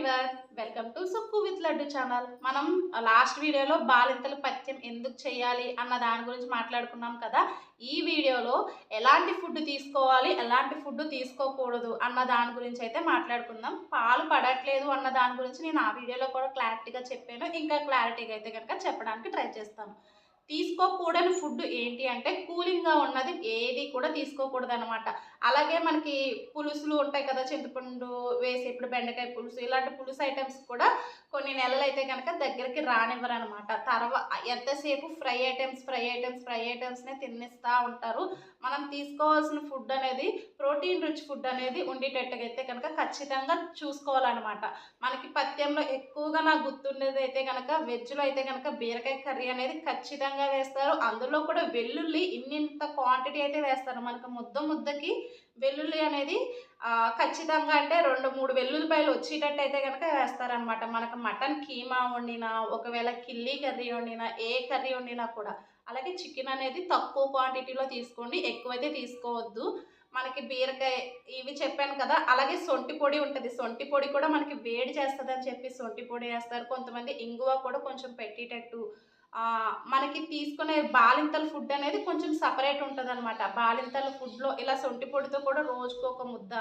Everyone welcome to Sukku with Laddu channel. మనం last వీడియోలో బాలింతల పథ్యం ఎందుకు చేయాలి అన్న దాని గురించి మాట్లాడుకున్నాం కదా. ఈ వీడియోలో ఎలాంటి ఫుడ్ తీసుకోవాలి ఎలాంటి ఫుడ్ తీసుకోకూడదు అన్న దాని గురించి అయితే మాట్లాడుకుందాం. పాలు పడట్లేదు అన్న దాని గురించి నేను ఆ వీడియోలో కూడా క్లారిటీగా చెప్పాను. ఇంకా క్లారిటీగా అయితే కనుక చెప్పడానికి ట్రై చేస్తాను. తీసుకోకూడని ఫుడ్ ఏంటి అంటే కూలింగ్గా ఉన్నది ఏది కూడా తీసుకోకూడదు అనమాట అలాగే మనకి పులుసులు ఉంటాయి కదా చింతపండు వేసి ఇప్పుడు బెండకాయ పులుసు ఇలాంటి పులుసు ఐటమ్స్ కూడా కొన్ని నెలలు అయితే కనుక దగ్గరికి రానివ్వరు అనమాట తర్వాత ఎంతసేపు fry items fry items fry ఐటమ్స్నే తినేస్తూ ఉంటారు. మనం తీసుకోవాల్సిన ఫుడ్ అనేది ప్రోటీన్ రిచ్ ఫుడ్ అనేది ఉండేటట్టుగా అయితే కనుక ఖచ్చితంగా చూసుకోవాలన్నమాట మనకి పథ్యంలో ఎక్కువగా నాకు గుర్తుండేది అయితే కనుక వెజ్లో అయితే కనుక బీరకాయ కర్రీ అనేది ఖచ్చితంగా వేస్తారు. అందులో కూడా వెల్లుల్లి ఇన్నింత క్వాంటిటీ అయితే వేస్తారు. మనకు ముద్ద ముద్దకి వెల్లుల్లి అనేది ఖచ్చితంగా అంటే రెండు మూడు వెల్లుల్లిపాయలు వచ్చేటట్టు అయితే కనుక వేస్తారనమాట మనకు మటన్ కీమా వండినా ఒకవేళ కిల్లీ కర్రీ వండినా ఏ కర్రీ వండినా కూడా. అలాగే చికెన్ అనేది తక్కువ క్వాంటిటీలో తీసుకోండి ఎక్కువైతే తీసుకోవద్దు. మనకి బీరకాయ ఇవి చెప్పాను కదా అలాగే సొంటి పొడి ఉంటుంది. సొంటి పొడి కూడా మనకి వేడి చేస్తుందని చెప్పి సొంటి పొడి వేస్తారు. కొంతమంది ఇంగువ కూడా కొంచెం పెట్టేటట్టు మనకి తీసుకునే బాలింతల ఫుడ్ అనేది కొంచెం సపరేట్ ఉంటుంది అనమాట బాలింతల ఫుడ్లో ఇలా సొంటి పొడితో కూడా రోజుకు ఒక ముద్ద.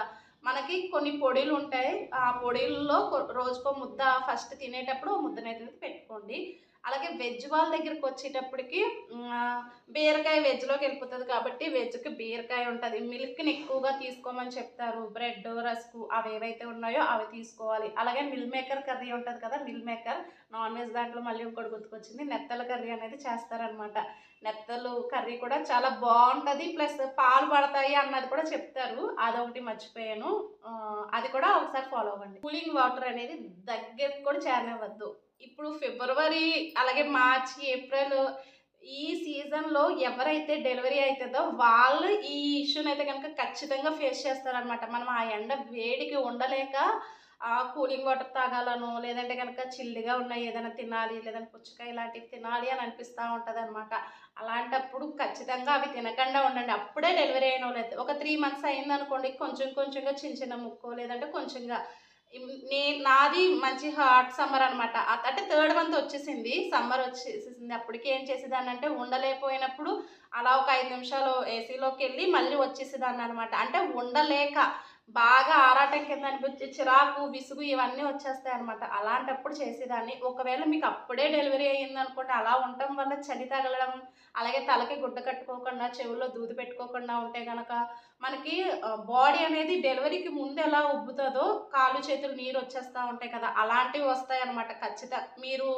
మనకి కొన్ని పొడిలు ఉంటాయి. ఆ పొడిల్లో కొ- రోజుకో ముద్ద ఫస్ట్ తినేటప్పుడు ముద్దనైతే పెట్టుకోండి. అలాగే వెజ్ వాళ్ళ దగ్గరికి వచ్చేటప్పటికి బీరకాయ వెజ్లోకి వెళ్ళిపోతుంది కాబట్టి వెజ్కి బీరకాయ ఉంటుంది. మిల్క్ని ఎక్కువగా తీసుకోమని చెప్తారు. బ్రెడ్ రస్కు అవి ఏవైతే ఉన్నాయో అవి తీసుకోవాలి. అలాగే మిల్ మేకర్ కర్రీ ఉంటుంది కదా మిల్ మేకర్ నాన్ వెజ్ దాంట్లో మళ్ళీ ఇంకోటి గుర్తుకొచ్చింది. నెత్తల కర్రీ అనేది చేస్తారనమాట నెత్తలు కర్రీ కూడా చాలా బాగుంటుంది. ప్లస్ పాలు పడతాయి అన్నది కూడా చెప్తారు. అదొకటి మర్చిపోయాను. అది కూడా ఒకసారి ఫాలో అవ్వండి. కూలింగ్ వాటర్ అనేది దగ్గరకు కూడా చేరనివ్వద్దు. ఇప్పుడు ఫిబ్రవరి అలాగే మార్చి ఏప్రిల్ ఈ సీజన్లో ఎవరైతే డెలివరీ అవుతుందో వాళ్ళు ఈ ఇష్యూని అయితే కనుక ఖచ్చితంగా ఫేస్ చేస్తారనమాట మనం ఆ ఎండ వేడికి ఉండలేక ఆ కూలింగ్ వాటర్ తాగాలను లేదంటే కనుక చిల్లిగా ఉన్నాయి ఏదైనా తినాలి లేదంటే పుచ్చకాయ ఇలాంటివి తినాలి అని అనిపిస్తూ ఉంటుంది అనమాట అలాంటప్పుడు ఖచ్చితంగా అవి తినకుండా ఉండండి. అప్పుడే డెలివరీ అయిన వాళ్ళు ఒక త్రీ మంత్స్ అయిందనుకోండి కొంచెం కొంచెంగా చిన్న చిన్న ముక్కో లేదంటే కొంచెంగా నే నాది మంచి హాట్ సమ్మర్ అనమాట అంటే థర్డ్ మంత్ వచ్చేసింది. సమ్మర్ వచ్చేసింది. అప్పటికి ఏం చేసేదాన్ని అంటే ఉండలేకపోయినప్పుడు అలా ఒక ఐదు నిమిషాలు ఏసీలోకి వెళ్ళి మళ్ళీ వచ్చేసేదాన్ని అనమాట అంటే ఉండలేక బాగా ఆరాటం కింద అనిపించి చిరాకు విసుగు ఇవన్నీ వచ్చేస్తాయి అనమాట అలాంటప్పుడు చేసేదాన్ని. ఒకవేళ మీకు అప్పుడే డెలివరీ అయ్యింది అనుకోండి అలా ఉండటం వల్ల చలి తగలడం అలాగే తలకి గుడ్డ కట్టుకోకుండా చెవుల్లో దూది పెట్టుకోకుండా ఉంటే కనుక మనకి బాడీ అనేది డెలివరీకి ముందు ఎలా ఉబ్బుతుందో కాళ్ళు చేతులు నీరు వచ్చేస్తూ ఉంటాయి కదా అలాంటివి వస్తాయి అనమాట ఖచ్చితంగా. మీరు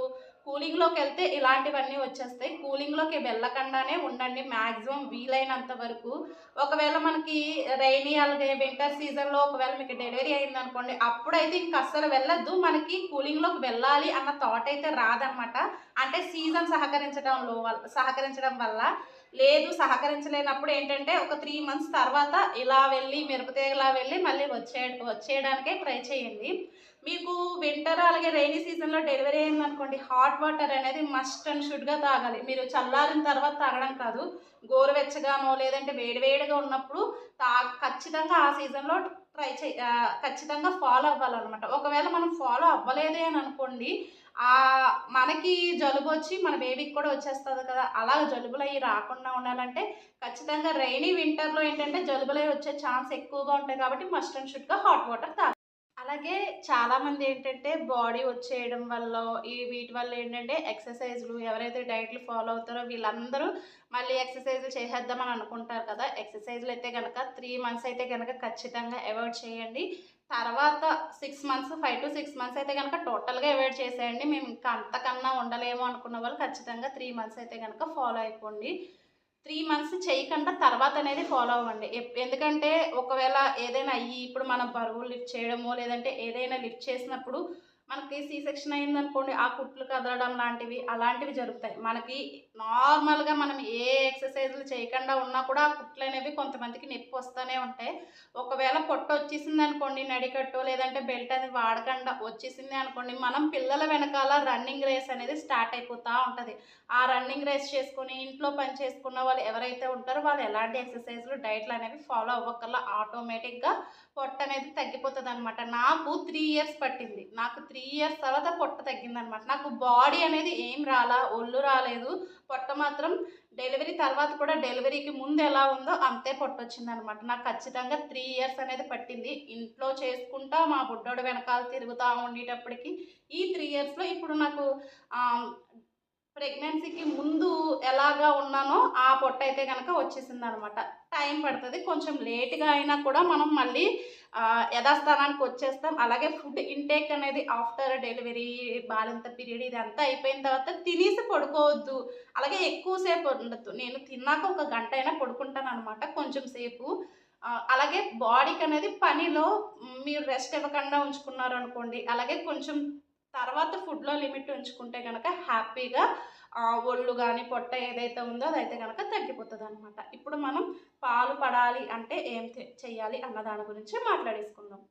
కూలింగ్లోకి వెళ్తే ఇలాంటివన్నీ వచ్చేస్తాయి. కూలింగ్లోకి వెళ్ళకుండానే ఉండండి మ్యాక్సిమం వీలైనంత వరకు. ఒకవేళ మనకి రైనీ అలాగే వింటర్ సీజన్లో ఒకవేళ మీకు డెలివరీ అయింది అనుకోండి అప్పుడైతే ఇంక అస్సలు వెళ్ళొద్దు. మనకి కూలింగ్లోకి వెళ్ళాలి అన్న థాట్ అయితే రాదనమాట అంటే సీజన్ సహకరించడంలో వల్ల సహకరించడం వల్ల లేదు సహకరించలేనప్పుడు ఏంటంటే ఒక త్రీ మంత్స్ తర్వాత ఇలా వెళ్ళి మిరపతీగలా వెళ్ళి మళ్ళీ వచ్చే వచ్చేయడానికే ట్రై చేయండి. మీకు వింటర్ అలాగే రైనీ సీజన్లో డెలివరీ అయిందనుకోండి హాట్ వాటర్ అనేది మస్ట్ అండ్ షుడ్గా తాగాలి. మీరు చల్లారిన తర్వాత తాగడం కాదు. గోరువెచ్చగానో లేదంటే వేడివేడిగా ఉన్నప్పుడు తా ఖచ్చితంగా ఆ సీజన్లో ట్రై చే ఖచ్చితంగా ఫాలో అవ్వాలన్నమాట. ఒకవేళ మనం ఫాలో అవ్వలేదే అని అనుకోండి ఆ మనకి జలుబు వచ్చి మన బేబీకి కూడా వచ్చేస్తుంది కదా. అలా జలుబులు అవి రాకుండా ఉండాలంటే ఖచ్చితంగా రైనీ వింటర్లో ఏంటంటే జలుబులు వచ్చే ఛాన్స్ ఎక్కువగా ఉంటాయి కాబట్టి మస్ట్ అండ్ షుడ్గా హాట్ వాటర్ తాగు. అలాగే చాలామంది ఏంటంటే బాడీ వచ్చేయడం వల్ల ఈ వీటి వల్ల ఏంటంటే ఎక్సర్సైజ్లు ఎవరైతే డైట్లు ఫాలో అవుతారో వీళ్ళందరూ మళ్ళీ ఎక్సర్సైజ్లు చేసేద్దామని అనుకుంటారు కదా. ఎక్సర్సైజ్లు అయితే కనుక త్రీ మంత్స్ అయితే కనుక ఖచ్చితంగా అవాయిడ్ చేయండి. తర్వాత six months five to six months అయితే కనుక టోటల్గా అవాయిడ్ చేసేయండి. మేము ఇంకా అంతకన్నా ఉండలేము అనుకున్న వాళ్ళు ఖచ్చితంగా త్రీ మంత్స్ అయితే కనుక ఫాలో అయిపోండి. త్రీ మంత్స్ చేయకుండా తర్వాత అనేది ఫాలో అవ్వండి. ఎందుకంటే ఒకవేళ ఏదైనా అయ్యి ఇప్పుడు మనం బరువులు లిఫ్ట్ చేయడమో లేదంటే ఏదైనా లిఫ్ట్ చేసినప్పుడు మనకి సీ సెక్షన్ అయిందనుకోండి ఆ కుట్లు కదలడం లాంటివి అలాంటివి జరుగుతాయి. మనకి నార్మల్గా మనం ఏ ఎక్సర్సైజ్లు చేయకుండా ఉన్నా కూడా ఆ కుట్లు అనేవి కొంతమందికి నొప్పి వస్తూనే ఉంటాయి. ఒకవేళ పొట్ట వచ్చేసింది అనుకోండి నడికట్టు లేదంటే బెల్ట్ అనేది వాడకుండా వచ్చేసింది అనుకోండి మనం పిల్లల వెనకాల రన్నింగ్ రేస్ అనేది స్టార్ట్ అయిపోతూ ఉంటుంది. ఆ రన్నింగ్ రేస్ చేసుకొని ఇంట్లో పని చేసుకున్న వాళ్ళు ఎవరైతే ఉంటారో వాళ్ళు ఎలాంటి ఎక్సర్సైజ్లు డైట్లు అనేవి ఫాలో అవ్వకల్లా ఆటోమేటిక్గా పొట్ట అనేది తగ్గిపోతుంది అనమాట నాకు త్రీ ఇయర్స్ పట్టింది. నాకు త్రీ ఇయర్స్ తర్వాత పొట్ట తగ్గింది అనమాట నాకు బాడీ అనేది ఏం రాలా ఒళ్ళు రాలేదు. పొట్ట మాత్రం డెలివరీ తర్వాత కూడా డెలివరీకి ముందు ఎలా ఉందో అంతే పొట్ట వచ్చింది అనమాట నాకు ఖచ్చితంగా త్రీ ఇయర్స్ అనేది పట్టింది. ఇంట్లో చేసుకుంటా మా బుడ్డోడు వెనకాల తిరుగుతూ ఉండేటప్పటికి ఈ త్రీ ఇయర్స్లో ఇప్పుడు నాకు ప్రెగ్నెన్సీకి ముందు ఎలాగా ఉన్నానో ఆ పొట్ట అయితే కనుక వచ్చేసింది అనమాట టైం పడుతుంది. కొంచెం లేట్గా అయినా కూడా మనం మళ్ళీ యథాస్థానానికి వచ్చేస్తాం. అలాగే ఫుడ్ ఇంటేక్ అనేది ఆఫ్టర్ డెలివరీ బాలింత పీరియడ్ ఇదంతా అయిపోయిన తర్వాత తినేసి పడుకోవద్దు. అలాగే ఎక్కువసేపు ఉండద్దు. నేను తిన్నాక ఒక గంట అయినా పడుకుంటాను అనమాట కొంచెం సేపు. అలాగే బాడీకి అనేది పనిలో మీరు రెస్ట్ ఇవ్వకుండా ఉంచుకున్నారు అనుకోండి అలాగే కొంచెం తర్వాత ఫుడ్లో లిమిట్ ఉంచుకుంటే కనుక హ్యాపీగా ఒళ్ళు కానీ పొట్ట ఏదైతే ఉందో అదైతే కనుక తగ్గిపోతుంది అనమాట ఇప్పుడు మనం పాలు పడాలి అంటే ఏం చెయ్యాలి అన్న దాని గురించి మాట్లాడేసుకుందాం.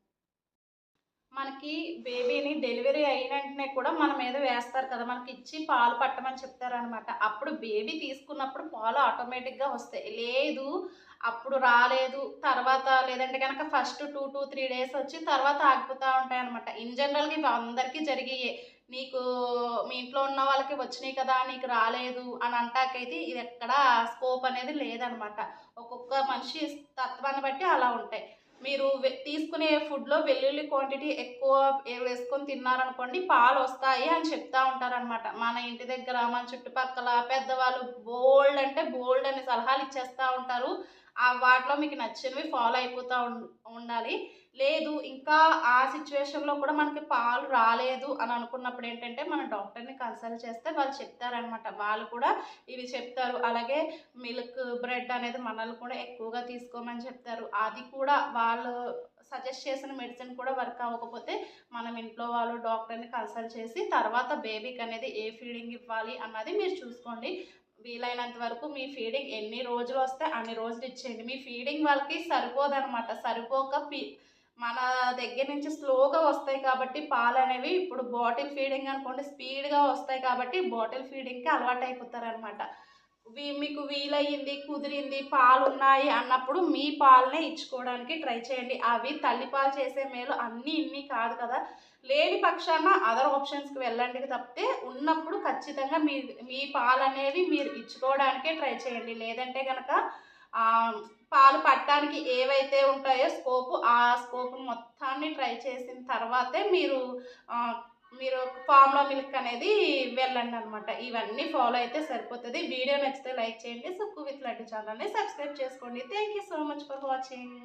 మనకి బేబీని డెలివరీ అయిన వెంటనే కూడా మనం ఏదో వేస్తారు కదా మనకి ఇచ్చి పాలు పట్టమని చెప్తారనమాట అప్పుడు బేబీ తీసుకున్నప్పుడు పాలు ఆటోమేటిక్గా వస్తాయి. లేదు అప్పుడు రాలేదు తర్వాత లేదంటే కనుక first two two three days వచ్చి తర్వాత ఆగిపోతూ ఉంటాయి అనమాట ఇన్ జనరల్గా ఇవి అందరికీ జరిగాయి. నీకు మీ ఇంట్లో ఉన్న వాళ్ళకి వచ్చినాయి కదా నీకు రాలేదు అని అంటాకైతే ఇది ఎక్కడ స్కోప్ అనేది లేదనమాట. ఒక్కొక్క మనిషి తత్వాన్ని బట్టి అలా ఉంటాయి. మీరు తీసుకునే ఫుడ్లో వెల్లుల్లి క్వాంటిటీ ఎక్కువ వేసుకొని తిన్నారనుకోండి పాలు వస్తాయి అని చెప్తా ఉంటారనమాట. మన ఇంటి దగ్గర మన చుట్టుపక్కల పెద్దవాళ్ళు బోల్డ్ అంటే బోల్డ్ అనే సలహాలు ఇచ్చేస్తూ ఉంటారు. ఆ వాటిలో మీకు నచ్చినవి ఫాలో అయిపోతూ ఉండాలి. లేదు ఇంకా ఆ సిచ్యువేషన్లో కూడా మనకి పాలు రాలేదు అని అనుకున్నప్పుడు ఏంటంటే మన డాక్టర్ని కన్సల్ట్ చేస్తే వాళ్ళు చెప్తారనమాట వాళ్ళు కూడా ఇవి చెప్తారు. అలాగే మిల్క్ బ్రెడ్ అనేది మనల్ని కూడా ఎక్కువగా తీసుకోమని చెప్తారు. అది కూడా వాళ్ళు సజెస్ట్ చేసిన మెడిసిన్ కూడా వర్క్ అవ్వకపోతే మనం ఇంట్లో వాళ్ళు డాక్టర్ని కన్సల్ట్ చేసి తర్వాత బేబీకి అనేది ఏ ఫీడింగ్ ఇవ్వాలి అన్నది మీరు చూసుకోండి. వీలైనంత వరకు మీ ఫీడింగ్ ఎన్ని రోజులు వస్తే అన్ని రోజులు ఇచ్చేయండి. మీ ఫీడింగ్ వాళ్ళకి సరిపోదన్నమాట. సరిపోక పీ మన దగ్గర నుంచి స్లోగా వస్తాయి కాబట్టి పాలు అనేవి ఇప్పుడు బాటిల్ ఫీడింగ్ అనుకోండి స్పీడ్గా వస్తాయి కాబట్టి బాటిల్ ఫీడింగ్కి అలవాటు అయిపోతారనమాట వీ మీకు వీలయ్యింది కుదిరింది పాలు ఉన్నాయి అన్నప్పుడు మీ పాలనే ఇచ్చుకోవడానికి ట్రై చేయండి. అవి తల్లిపాలు చేసే మేలు అన్నీ ఇన్ని కాదు కదా. లేని పక్షాన అదర్ ఆప్షన్స్కి వెళ్ళండి తప్పితే ఉన్నప్పుడు ఖచ్చితంగా మీ మీ పాలు అనేవి మీరు ఇచ్చుకోవడానికే ట్రై చేయండి. లేదంటే కనుక పాలు పట్టడానికి ఏవైతే ఉంటాయో స్కోప్ ఆ స్కోప్ మొత్తాన్ని ట్రై చేసిన తర్వాతే మీరు మీరు ఫామ్లో మిల్క్ అనేది వెళ్ళండి అనమాట ఇవన్నీ ఫాలో అయితే సరిపోతుంది. వీడియో నచ్చితే లైక్ చేయండి. సుక్కు విత్ లడ్డు ఛానల్ని సబ్స్క్రైబ్ చేసుకోండి. Thank you so much for watching